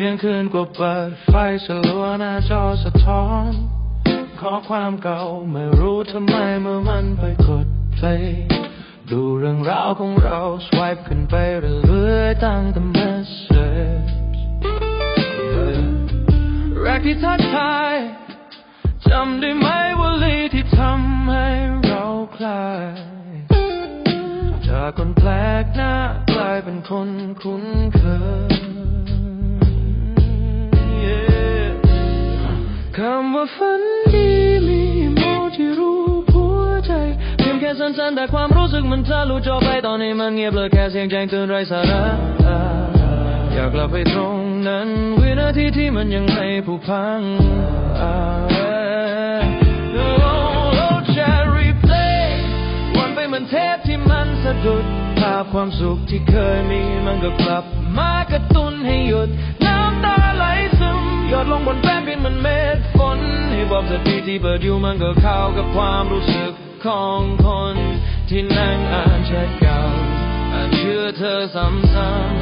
ที่ยงคืนกว่าเปิดไฟสลัวหน้าจอสะท้อน ขอความเก่าไม่รู้ทำไมเมื่อมันไปกด play ดูเรื่องราวของเรา swipe ขึ้นไปเรื่อยๆตั้งแต่ message แรกที่ทักทายจำได้ไหมวลีที่ทำให้เราคลายจากคนแปลกหน้ากลายเป็นคนคุ้นเคย ว่าฝันดีมีโมที่รู้หัวใจเพียงแค่สั้นๆแต่ความรู้สึกมันทะลุจอไปตอนนี้มันเงียบเลยแค่เสียงแจ้งเตือนไร้สาระอยากกลับไปตรงนั้น วินาทีที่มันยังไม่ผุพังอ่า Oh, cherry play วนไปเหมือนเทปที่มันสะดุดภาพความสุขที่เคยมีมันก็กลับมากระตุ้นให้หยุด น้ำตาไหลซึมหยดลงบนแป้นเป็นเหมันเม็ดฝน บอกสติที่เปิดอยู่มันก็เข้ากับความรู้สึกของคนที่นั่งอ่านแชทเก่าอ่านชื่อเธอซ้ำๆ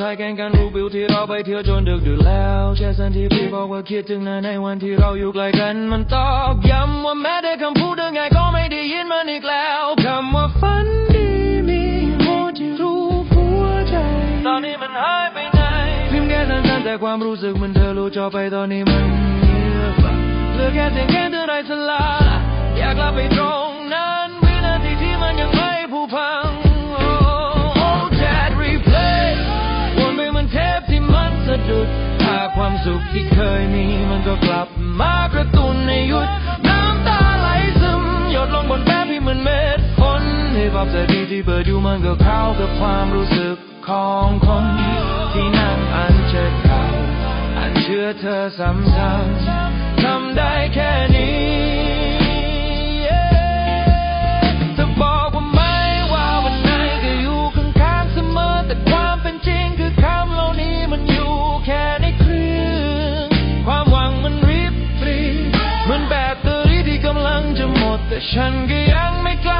ถ่ายแข่งกันรูปวิวที่เราไปเที่ยวจนดึกดื่นแล้วแชร์สันที่พี่บอกว่าคิดถึงนายในวันที่เราอยู่ไกลกันมันตอกย้ำว่าแม้แต่คำพูดยังไงก็ไม่ได้ยินมันอีกแล้วคำว่าฝันดีมีโมที่รู้หัวใจ ตอนนี้มันหายไปไหนพิมพ์แค่สั้นๆแต่ความรู้สึกมันเธอรู้จอไปตอนนี้มันเงียบเหลือแค่เสียงแค่เธอไรสลาอยากกลับไปตรง สุขที่เคยมีมันก็กลับมากระตุ้นให้หยุด น้ำตาไหลซึมหยดลงบนแป้งที่เหมือนเม็ดฝนให้ภาพสถิติที่เบิดอยู่มันก็เข้ากับความรู้สึกของคน ที่นั่งอันเช็ดขาอันเชื่อเธอซ้ำๆทำได้ แต่ฉันก็ยังไม่กล้า